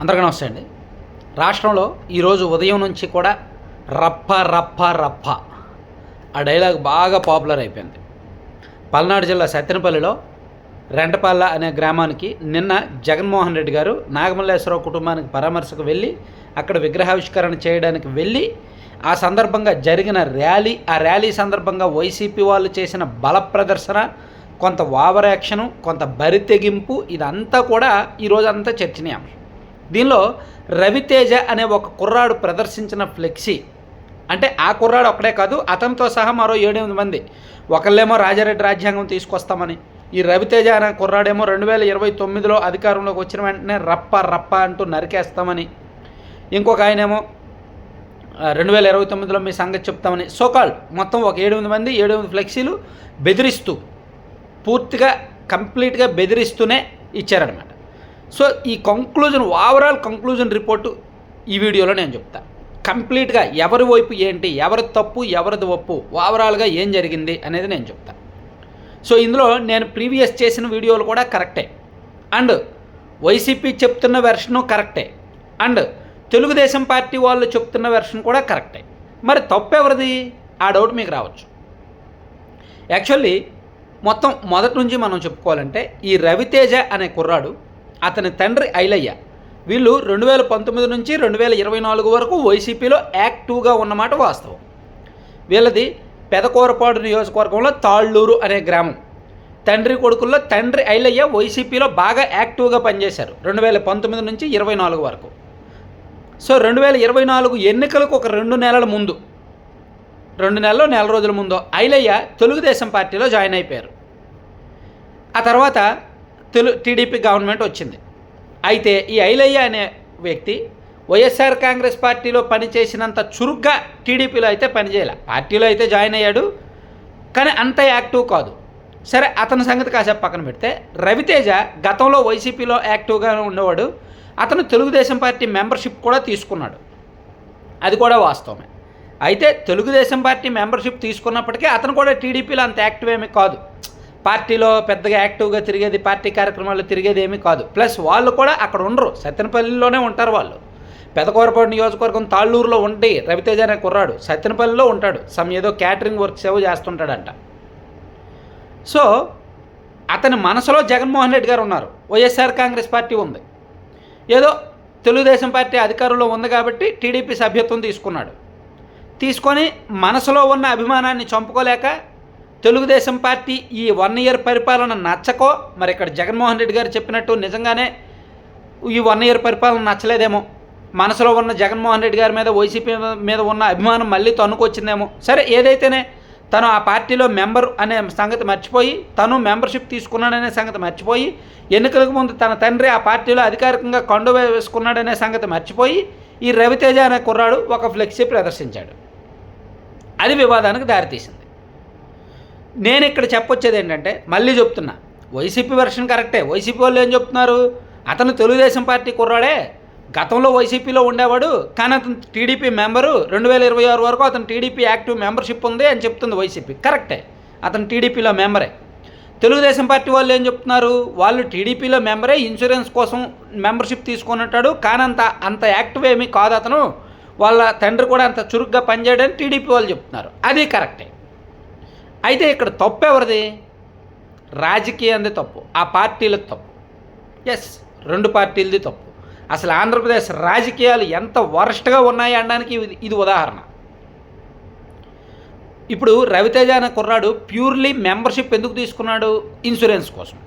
అందరికీ నమస్తే అండి. రాష్ట్రంలో ఈరోజు ఉదయం నుంచి కూడా రప్ప రప్ప రప్ప ఆ డైలాగ్ బాగా పాపులర్ అయిపోయింది. పల్నాడు జిల్లా సత్తెనపల్లిలో రెంటపల్ల అనే గ్రామానికి నిన్న జగన్మోహన్ రెడ్డి గారు నాగమల్లేశ్వరరావు కుటుంబానికి పరామర్శకు వెళ్ళి అక్కడ విగ్రహావిష్కరణ చేయడానికి వెళ్ళి ఆ సందర్భంగా జరిగిన ర్యాలీ ఆ ర్యాలీ సందర్భంగా వైసీపీ వాళ్ళు చేసిన బల ప్రదర్శన కొంత ఓవర్ యాక్షను కొంత బరితెగింపు ఇదంతా కూడా ఈరోజంతా చర్చనీయాంశం. దీనిలో రవితేజ అనే ఒక కుర్రాడు ప్రదర్శించిన ఫ్లెక్సీ. అంటే ఆ కుర్రాడు ఒక్కడే కాదు అతనితో సహా మరో ఏడెనిమిది మంది. ఒకళ్ళేమో రాజారెడ్డి రాజ్యాంగం తీసుకొస్తామని. ఈ రవితేజ అనే కుర్రాడేమో రెండు వేల ఇరవై తొమ్మిదిలో అధికారంలోకి వచ్చిన వెంటనే రప్ప రప్ప అంటూ నరికేస్తామని. ఇంకొక ఆయనేమో రెండు వేల ఇరవై తొమ్మిదిలో మీ సంగతి చెప్తామని. సోకాల్ మొత్తం ఒక ఏడెనిమిది మంది ఏడెనిమిది ఫ్లెక్సీలు బెదిరిస్తూ పూర్తిగా కంప్లీట్గా బెదిరిస్తూనే ఇచ్చారనమాట సో ఈ కంక్లూజన్ ఓవరాల్ కంక్లూజన్ రిపోర్టు ఈ వీడియోలో నేను చెప్తా. కంప్లీట్గా ఎవరి వైపు ఏంటి ఎవరి తప్పు ఎవరిది ఒప్పు ఓవరాల్గా ఏం జరిగింది అనేది నేను చెప్తా. సో ఇందులో నేను ప్రీవియస్ చేసిన వీడియోలు కూడా కరెక్టే. అండ్ వైసీపీ చెప్తున్న వెర్షను కరెక్టే. అండ్ తెలుగుదేశం పార్టీ వాళ్ళు చెప్తున్న వెర్షన్ కూడా కరెక్టే. మరి తప్పు ఎవరిది? ఆ డౌట్ మీకు రావచ్చు. యాక్చువల్లీ మొత్తం మొదటి నుంచి మనం చెప్పుకోవాలంటే ఈ రవితేజ అనే కుర్రాడు అతని తండ్రి ఐలయ్య. వీళ్ళు రెండు వేల పంతొమ్మిది నుంచి రెండు వేల ఇరవై నాలుగు వరకు వైసీపీలో యాక్టివ్గా ఉన్నమాట వాస్తవం. వీళ్ళది పెదకూరపాడు నియోజకవర్గంలో తాళ్ళూరు అనే గ్రామం. తండ్రి కొడుకుల్లో తండ్రి ఐలయ్య వైసీపీలో బాగా యాక్టివ్గా పనిచేశారు రెండు వేల పంతొమ్మిది నుంచి ఇరవై నాలుగు వరకు. సో రెండు వేల ఇరవై నాలుగు ఎన్నికలకు ఒక రెండు నెలల ముందు రెండు నెలలు నెల రోజుల ముందు ఐలయ్య తెలుగుదేశం పార్టీలో జాయిన్ అయిపోయారు. ఆ తర్వాత తెలు టీడీపీ గవర్నమెంట్ వచ్చింది. అయితే ఈ ఐలయ్య అనే వ్యక్తి వైఎస్ఆర్ కాంగ్రెస్ పార్టీలో పనిచేసినంత చురుగ్గా టీడీపీలో అయితే పనిచేయలే. పార్టీలో అయితే జాయిన్ అయ్యాడు కానీ అంత యాక్టివ్ కాదు. సరే అతని సంగతి కాసేపు పక్కన పెడితే రవితేజ గతంలో వైసీపీలో యాక్టివ్గా ఉండేవాడు అతను తెలుగుదేశం పార్టీ మెంబర్షిప్ కూడా తీసుకున్నాడు. అది కూడా వాస్తవమే. అయితే తెలుగుదేశం పార్టీ మెంబర్షిప్ తీసుకున్నప్పటికీ అతను కూడా టీడీపీలో అంత యాక్టివ్ ఏమీ కాదు. పార్టీలో పెద్దగా యాక్టివ్గా తిరిగేది పార్టీ కార్యక్రమాల్లో తిరిగేది ఏమీ కాదు. ప్లస్ వాళ్ళు కూడా అక్కడ ఉండరు. సత్యనపల్లిలోనే ఉంటారు వాళ్ళు. పెదకూరపాడు నియోజకవర్గం తాళ్ళూరులో ఉండి రవితేజ అనే కుర్రాడు సత్యనపల్లిలో ఉంటాడు. సమ్ ఏదో క్యాటరింగ్ వర్క్స్ ఏవో చేస్తుంటాడంట. సో అతని మనసులో జగన్మోహన్ రెడ్డి గారు ఉన్నారు. వైఎస్ఆర్ కాంగ్రెస్ పార్టీ ఉంది. ఏదో తెలుగుదేశం పార్టీ అధికారంలో ఉంది కాబట్టి టీడీపీ సభ్యత్వం తీసుకున్నాడు. తీసుకొని మనసులో ఉన్న అభిమానాన్ని చంపుకోలేక తెలుగుదేశం పార్టీ ఈ వన్ ఇయర్ పరిపాలన నచ్చకో? మరి ఇక్కడ జగన్మోహన్ రెడ్డి గారు చెప్పినట్టు నిజంగానే ఈ వన్ ఇయర్ పరిపాలన నచ్చలేదేమో. మనసులో ఉన్న జగన్మోహన్ రెడ్డి గారి మీద వైసీపీ మీద ఉన్న అభిమానం మళ్ళీ తనుకొచ్చిందేమో సరే ఏదైతేనే తను ఆ పార్టీలో మెంబర్ అనే సంగతి మర్చిపోయి తను మెంబర్షిప్ తీసుకున్నాడనే సంగతి మర్చిపోయి ఎన్నికలకు ముందు తన తండ్రి ఆ పార్టీలో అధికారికంగా కొండ వేసుకున్నాడనే సంగతి మర్చిపోయి ఈ రవితేజ అనే కుర్రాడు ఒక ఫ్లెక్సీ ప్రదర్శించాడు. అది వివాదానికి దారితీసింది. నేను ఇక్కడ చెప్పొచ్చేది ఏంటంటే మళ్ళీ చెప్తున్నా. వైసీపీ వెర్షన్ కరెక్టే వైసీపీ వాళ్ళు ఏం చెప్తున్నారు? అతను తెలుగుదేశం పార్టీ కుర్రాడే. గతంలో వైసీపీలో ఉండేవాడు కానీ అతను టీడీపీ మెంబరు రెండు వేల ఇరవై ఆరు వరకు అతను టీడీపీ యాక్టివ్ మెంబర్షిప్ ఉంది అని చెప్తుంది వైసీపీ. కరెక్టే అతను టీడీపీలో మెంబరే తెలుగుదేశం పార్టీ వాళ్ళు ఏం చెప్తున్నారు? వాళ్ళు టీడీపీలో మెంబరే ఇన్సూరెన్స్ కోసం మెంబర్షిప్ తీసుకున్నట్టాడు కానీ అంత అంత యాక్టివ్ ఏమీ కాదు అతను. వాళ్ళ తండ్రి కూడా అంత చురుగ్గా పనిచేయడని టీడీపీ వాళ్ళు చెప్తున్నారు. అది కరెక్టే అయితే ఇక్కడ తప్పు ఎవరిది? రాజకీయంది తప్పు. ఆ పార్టీలకు తప్పు. ఎస్ రెండు పార్టీలది తప్పు. అసలు ఆంధ్రప్రదేశ్ రాజకీయాలు ఎంత వరస్ట్గా ఉన్నాయి అనడానికి ఇది ఇది ఉదాహరణ. ఇప్పుడు రవితేజ అనే కుర్రాడు ప్యూర్లీ మెంబర్షిప్ ఎందుకు తీసుకున్నాడు? ఇన్సూరెన్స్ కోసం.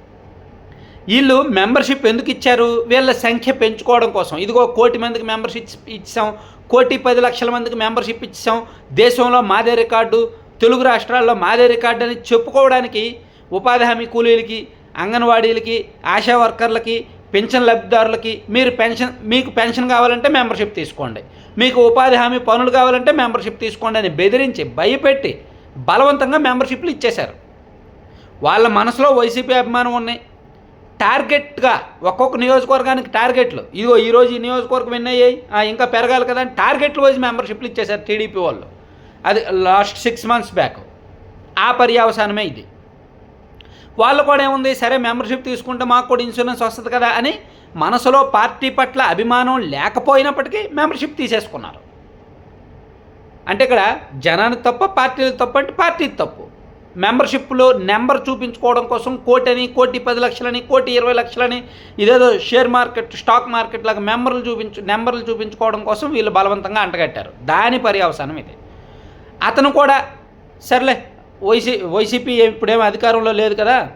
వీళ్ళు మెంబర్షిప్ ఎందుకు ఇచ్చారు? వీళ్ళ సంఖ్య పెంచుకోవడం కోసం. ఇదిగో కోటి మందికి మెంబర్షిప్ ఇచ్చాం కోటి పది లక్షల మందికి మెంబర్షిప్ ఇచ్చాం దేశంలో మాదే రికార్డు తెలుగు రాష్ట్రాల్లో మాదే రికార్డు అని చెప్పుకోవడానికి ఉపాధి హామీ కూలీలకి అంగన్వాడీలకి ఆశా వర్కర్లకి పెన్షన్ లబ్ధిదారులకి మీరు పెన్షన్ మీకు పెన్షన్ కావాలంటే మెంబర్షిప్ తీసుకోండి. మీకు ఉపాధి హామీ పనులు కావాలంటే మెంబర్షిప్ తీసుకోండి అని బెదిరించి భయపెట్టి బలవంతంగా మెంబర్షిప్లు ఇచ్చేశారు. వాళ్ళ మనసులో వైసీపీ అభిమానం ఉన్నాయి. టార్గెట్గా ఒక్కొక్క నియోజకవర్గానికి టార్గెట్లు. ఇదిగో ఈరోజు ఈ నియోజకవర్గం విన్ అయ్యాయి? ఇంకా పెరగాలి కదా అని టార్గెట్లు వైజ్ మెంబర్షిప్లు ఇచ్చేశారు టీడీపీ వాళ్ళు. అది లాస్ట్ సిక్స్ మంత్స్ బ్యాక్ ఆ పర్యావసానమే ఇది. వాళ్ళు కూడా ఏముంది? సరే మెంబర్షిప్ తీసుకుంటే మాకు కూడా ఇన్సూరెన్స్ వస్తుంది కదా అని మనసులో పార్టీ పట్ల అభిమానం లేకపోయినప్పటికీ మెంబర్షిప్ తీసేసుకున్నారు. అంటే ఇక్కడ జనానికి తప్ప పార్టీలు తప్పు అంటే పార్టీ తప్పు. మెంబర్షిప్లో నెంబర్ చూపించుకోవడం కోసం కోటని కోటి పది లక్షలని కోటి ఇరవై లక్షలని ఇదేదో షేర్ మార్కెట్ స్టాక్ మార్కెట్ లాగా మెంబర్లు చూపించు నెంబర్లు చూపించుకోవడం కోసం వీళ్ళు బలవంతంగా అంటగట్టారు. దాని పర్యవసానం ఇది. అతను కూడా సర్లే వైసీ వైసీపీ ఇప్పుడేమో అధికారంలో లేదు కదా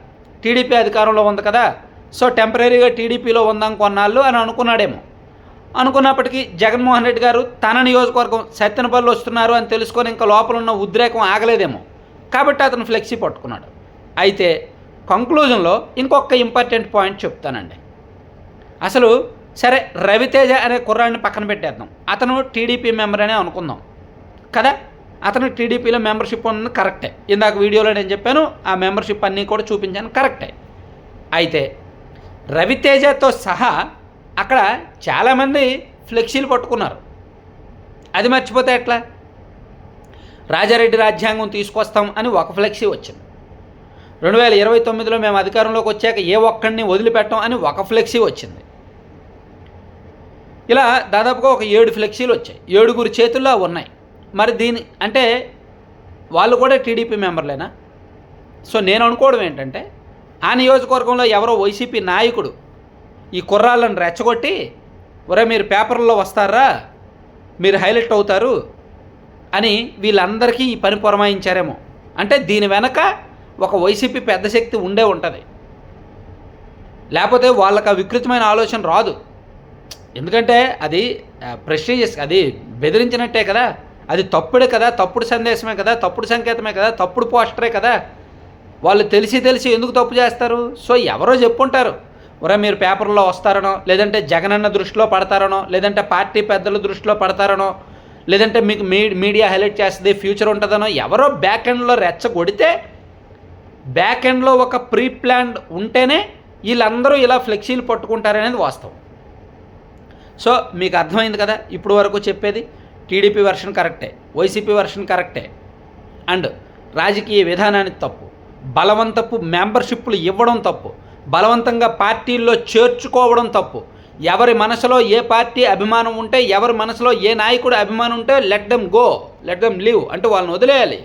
టీడీపీ అధికారంలో ఉంది కదా సో టెంపరీగా టీడీపీలో ఉందాం కొన్నాళ్ళు అని అనుకున్నాడేమో. అనుకున్నప్పటికీ జగన్మోహన్ రెడ్డి గారు తన నియోజకవర్గం సత్యనపల్లి వస్తున్నారు అని తెలుసుకొని ఇంకా లోపల ఉన్న ఉద్రేకం ఆగలేదేమో. కాబట్టి అతను ఫ్లెక్సీ పట్టుకున్నాడు. అయితే కంక్లూజన్లో ఇంకొక ఇంపార్టెంట్ పాయింట్ చెప్తానండి. అసలు సరే రవితేజ అనే కుర్రాడిని పక్కన పెట్టేద్దాం. అతను టీడీపీ మెంబర్ అనే అనుకుందాం. కదా? అతను టీడీపీలో మెంబర్షిప్ ఉన్నది కరెక్టే. ఇందాక వీడియోలో నేను చెప్పాను ఆ మెంబర్షిప్ అన్నీ కూడా చూపించాను కరెక్టే. అయితే రవితేజతో సహా అక్కడ చాలామంది ఫ్లెక్సీలు పట్టుకున్నారు. అది మర్చిపోతే ఎట్లా? రాజారెడ్డి రాజ్యాంగం తీసుకొస్తాం అని ఒక ఫ్లెక్సీ వచ్చింది. రెండు వేల ఇరవై తొమ్మిదిలో మేము అధికారంలోకి వచ్చాక ఏ ఒక్కడిని వదిలిపెట్టం అని ఒక ఫ్లెక్సీ వచ్చింది. ఇలా దాదాపుగా ఒక ఏడు ఫ్లెక్సీలు వచ్చాయి. ఏడుగురు చేతుల్లో ఉన్నాయి. మరి దీని అంటే వాళ్ళు కూడా టీడీపీ మెంబర్లేనా? సో నేను అనుకోవడం ఏంటంటే ఆ నియోజకవర్గంలో ఎవరో వైసీపీ నాయకుడు ఈ కుర్రాళ్ళని రెచ్చగొట్టి ఒరే మీరు పేపర్లో వస్తారా? మీరు హైలైట్ అవుతారు అని వీళ్ళందరికీ ఈ పని పురమాయించారేమో. అంటే దీని వెనక ఒక వైసీపీ పెద్ద శక్తి ఉండే ఉంటుంది. లేకపోతే వాళ్ళకి ఆ వికృతమైన ఆలోచన రాదు. ఎందుకంటే అది ప్రెస్టీజియస్ అది బెదిరించినట్టే కదా. అది తప్పుడే కదా తప్పుడు సందేశమే కదా తప్పుడు సంకేతమే కదా తప్పుడు పోస్టరే కదా. వాళ్ళు తెలిసి తెలిసి ఎందుకు తప్పు చేస్తారు? సో ఎవరో చెప్పుంటారు. ఒరే మీరు పేపర్లో వస్తారనో లేదంటే జగనన్న దృష్టిలో పడతారనో లేదంటే పార్టీ పెద్దల దృష్టిలో పడతారనో లేదంటే మీకు మీ మీడియా హైలైట్ చేస్తుంది ఫ్యూచర్ ఉంటుందనో ఎవరో బ్యాక్ ఎండ్లో రెచ్చగొడితే బ్యాక్ ఎండ్లో ఒక ప్రీ ప్లాన్డ్ ఉంటేనే వీళ్ళందరూ ఇలా ఫ్లెక్సీలు పట్టుకుంటారనేది వాస్తవం. సో మీకు అర్థమైంది కదా ఇప్పుడు వరకు చెప్పేది. టీడీపీ వెర్షన్ కరెక్టే వైసీపీ వెర్షన్ కరెక్టే అండ్ రాజకీయ విధానానికి తప్పు. బలవంతపు మెంబర్షిప్లు ఇవ్వడం తప్పు. బలవంతంగా పార్టీల్లో చేర్చుకోవడం తప్పు. ఎవరి మనసులో ఏ పార్టీ అభిమానం ఉంటే ఎవరి మనసులో ఏ నాయకుడు అభిమానం ఉంటే let them go let them leave అంటే వాళ్ళని వదిలేయాలి.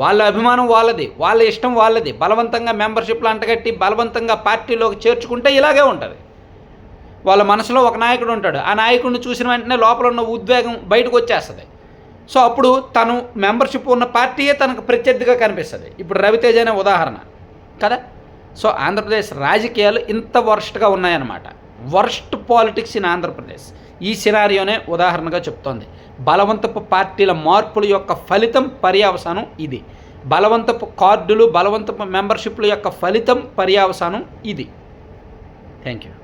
వాళ్ళ అభిమానం వాళ్ళది వాళ్ళ ఇష్టం వాళ్ళది. బలవంతంగా మెంబర్షిప్లు అంటగట్టి బలవంతంగా పార్టీలోకి చేర్చుకుంటే ఇలాగే ఉంటుంది. వాళ్ళ మనసులో ఒక నాయకుడు ఉంటాడు. ఆ నాయకుడిని చూసిన వెంటనే లోపల ఉన్న ఉద్వేగం బయటకు వచ్చేస్తుంది. సో అప్పుడు తను మెంబర్షిప్ ఉన్న పార్టీయే తనకు ప్రత్యర్థిగా కనిపిస్తుంది. ఇప్పుడు రవితేజ అనే ఉదాహరణ. కదా? సో ఆంధ్రప్రదేశ్ రాజకీయాలు ఇంత వర్స్ట్గా ఉన్నాయన్నమాట. Worst politics in Andhra Pradesh. ఈ సినారియోనే ఉదాహరణగా చెప్తోంది. బలవంతపు పార్టీల మార్పుల యొక్క ఫలితం పర్యావసానం ఇది. బలవంతపు కార్డులు బలవంతపు మెంబర్షిప్ల యొక్క ఫలితం పర్యావసానం ఇది. Thank you.